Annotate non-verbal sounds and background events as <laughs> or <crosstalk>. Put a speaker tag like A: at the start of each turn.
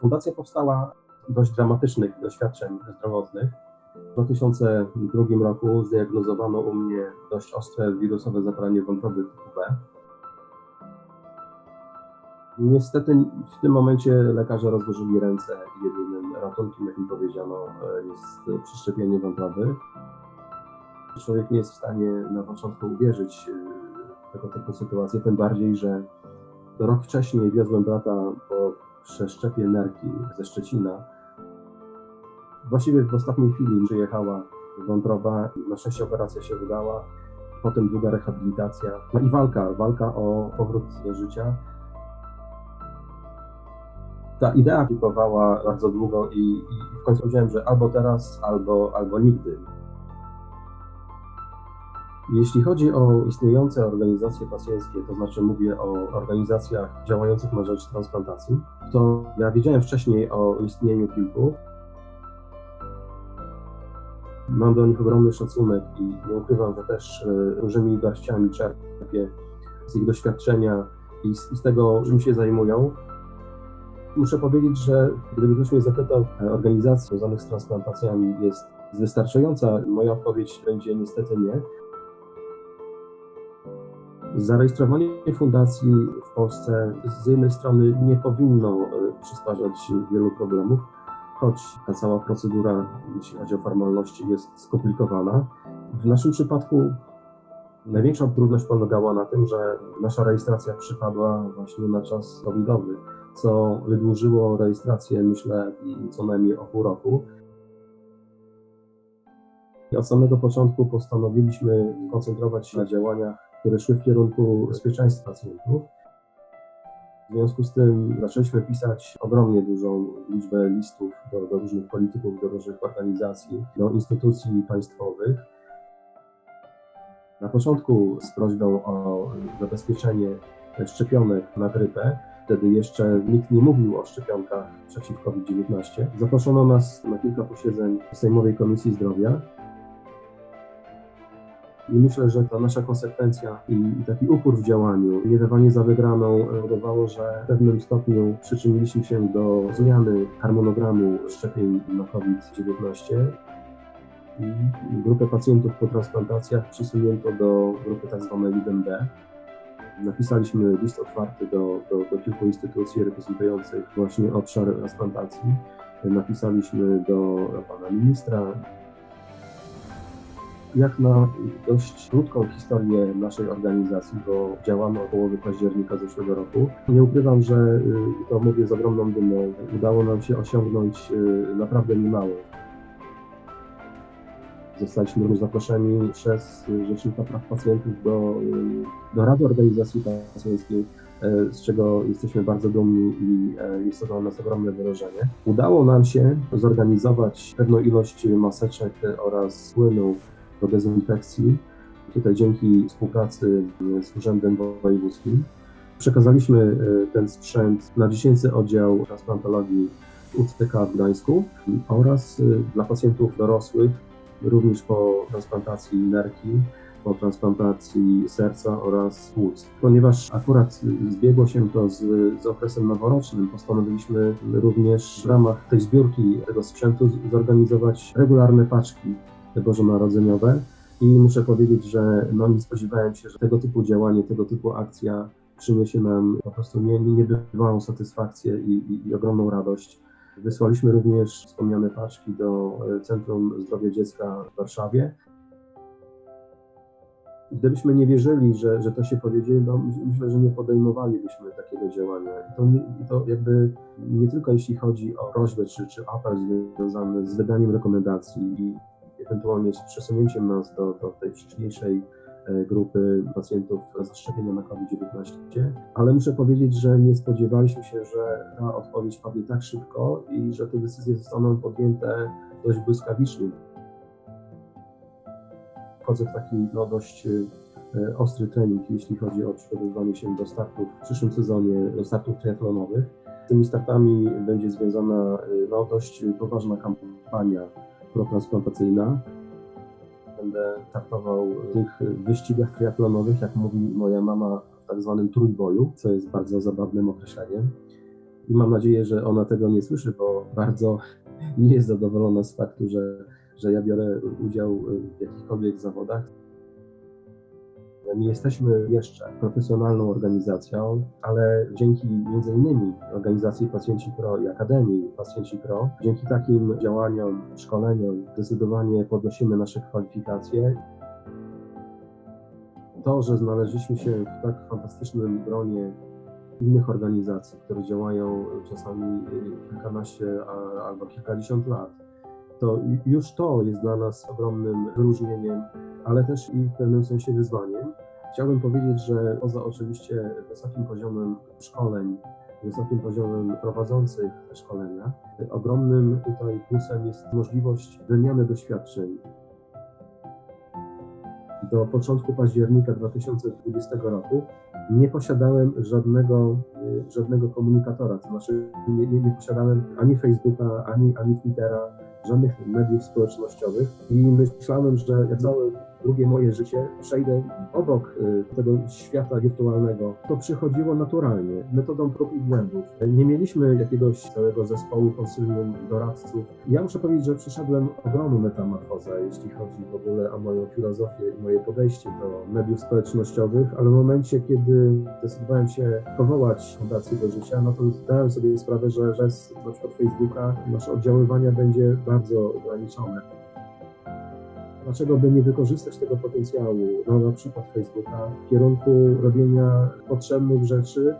A: Fundacja powstała dość dramatycznych doświadczeń zdrowotnych. W 2002 roku zdiagnozowano u mnie dość ostre wirusowe zapalenie wątroby typu B. Niestety w tym momencie lekarze rozłożyli ręce i jedynym ratunkiem, jak mi powiedziano, jest przeszczepienie wątroby. Człowiek nie jest w stanie na początku uwierzyć w tego typu sytuacje, tym bardziej, że rok wcześniej wiozłem brata po przeszczepie nerki ze Szczecina. Właściwie w ostatniej chwili przyjechała wątroba, na szczęście operacja się udała, potem długa rehabilitacja, no i walka, walka o powrót do życia. Ta idea kipowała bardzo długo i, i w końcu powiedziałem, że albo teraz, albo, albo nigdy. Jeśli chodzi o istniejące organizacje pacjenckie, to znaczy mówię o organizacjach działających na rzecz transplantacji, to ja wiedziałem wcześniej o istnieniu kilku. Mam do nich ogromny szacunek i nie ukrywam, że też e, dużymi garściami czerpię z ich doświadczenia i z, z tego, czym się zajmują. Muszę powiedzieć, że gdyby ktoś mnie zapytał, e, organizacji związanych z transplantacjami jest wystarczająca, moja odpowiedź będzie niestety nie. Zarejestrowanie fundacji w Polsce z jednej strony nie powinno e, przysparzać wielu problemów, choć ta cała procedura, jeśli chodzi o formalności, jest skomplikowana. W naszym przypadku największa trudność polegała na tym, że nasza rejestracja przypadła właśnie na czas covidowy, co wydłużyło rejestrację, myślę, co najmniej o pół roku. Od samego początku postanowiliśmy koncentrować się na działaniach które szły w kierunku bezpieczeństwa pacjentów. W związku z tym zaczęliśmy pisać ogromnie dużą liczbę listów do, do różnych polityków, do różnych organizacji, do instytucji państwowych. Na początku z prośbą o zabezpieczenie szczepionek na grypę, wtedy jeszcze nikt nie mówił o szczepionkach przeciw COVID-19. Zaproszono nas na kilka posiedzeń Sejmowej Komisji Zdrowia i myślę, że ta nasza konsekwencja i, taki upór w działaniu, nie dawanie za wygraną powodowało, że w pewnym stopniu przyczyniliśmy się do zmiany harmonogramu szczepień na COVID-19 i grupę pacjentów po transplantacjach przesunięto do grupy tzw. Tak 1B. Napisaliśmy list otwarty do, do, do kilku instytucji reprezentujących właśnie obszar transplantacji. Napisaliśmy do pana ministra, jak na dość krótką historię naszej organizacji, bo działamy od połowy października zeszłego roku, nie ukrywam, że y, to mówię z ogromną dumą, udało nam się osiągnąć y, naprawdę niemało. Zostaliśmy również zaproszeni przez Rzecznika Praw Pacjentów do, y, do Rady Organizacji Pacjenckiej, z czego jesteśmy bardzo dumni i jest to dla nas ogromne wyrażenie. Udało nam się zorganizować pewną ilość maseczek oraz płynów do dezynfekcji. Tutaj dzięki współpracy z Urzędem Wojewódzkim przekazaliśmy e, ten sprzęt na dziecięcy oddział transplantologii UCK w Gdańsku oraz e, dla pacjentów dorosłych, również po transplantacji nerki, po transplantacji serca oraz płuc. Ponieważ akurat zbiegło się to z, z okresem noworocznym, postanowiliśmy również w ramach tej zbiórki tego sprzętu zorganizować regularne paczki bożonarodzeniowe i muszę powiedzieć, że no nie spodziewałem się, że tego typu działanie, tego typu akcja przyniesie nam po prostu nie, nie, niebywałą satysfakcję i, i, i ogromną radość. Wysłaliśmy również wspomniane paczki do e, Centrum Zdrowia Dziecka w Warszawie. Gdybyśmy nie wierzyli, że, że to się powiedzie, no myślę, że nie podejmowalibyśmy takiego działania. I to, to jakby nie tylko jeśli chodzi o prośbę czy, czy apel związany z wydaniem rekomendacji i ewentualnie z przesunięciem nas do, do tej wcześniejszej e, grupy pacjentów zaszczepienia na COVID-19, ale muszę powiedzieć, że nie spodziewaliśmy się, że ta odpowiedź padnie tak szybko i że te decyzje zostaną podjęte dość błyskawicznie. Wchodzę w taki no, dość e, ostry trening, jeśli chodzi o przygotowywanie się do startów w przyszłym sezonie, do startów triatlonowych. Z tymi startami będzie związana e, no, dość poważna kampania protransplantacyjna. Będę startował w tych wyścigach triatlonowych, jak mówi moja mama, w tak zwanym trójboju, co jest bardzo zabawnym określeniem. i mam nadzieję, że ona tego nie słyszy, bo bardzo <laughs> nie jest zadowolona z faktu, że, że ja biorę udział w jakichkolwiek zawodach. Nie jesteśmy jeszcze profesjonalną organizacją, ale dzięki między innymi organizacji Pacjenci Pro i Akademii Pacjenci Pro, dzięki takim działaniom, szkoleniom zdecydowanie podnosimy nasze kwalifikacje. To, że znaleźliśmy się w tak fantastycznym gronie innych organizacji, które działają czasami kilkanaście albo kilkadziesiąt lat, to już to jest dla nas ogromnym wyróżnieniem, ale też i w pewnym sensie wyzwaniem. Chciałbym powiedzieć, że poza oczywiście wysokim poziomem szkoleń, wysokim poziomem prowadzących te szkolenia, ogromnym tutaj plusem jest możliwość wymiany doświadczeń. Do początku października 2020 roku nie posiadałem żadnego, y, żadnego komunikatora, to znaczy nie, nie, nie posiadałem ani Facebooka, ani, ani Twittera, żadnych mediów społecznościowych i myślałem, że jak całe drugie moje życie przejdę obok y, tego świata wirtualnego. To przychodziło naturalnie, metodą prób i błędów. Nie mieliśmy jakiegoś całego zespołu, konsylium doradców. Ja muszę powiedzieć, że przeszedłem ogromną metamorfozę, jeśli chodzi w ogóle o moją filozofię i moje podejście do mediów społecznościowych, ale w momencie, kiedy zdecydowałem się powołać Fundację do Życia, no to zdałem sobie sprawę, że bez na przykład Facebooka nasze oddziaływanie będzie bardzo ograniczone. Dlaczego by nie wykorzystać tego potencjału, no, na przykład Facebooka, w kierunku robienia potrzebnych rzeczy,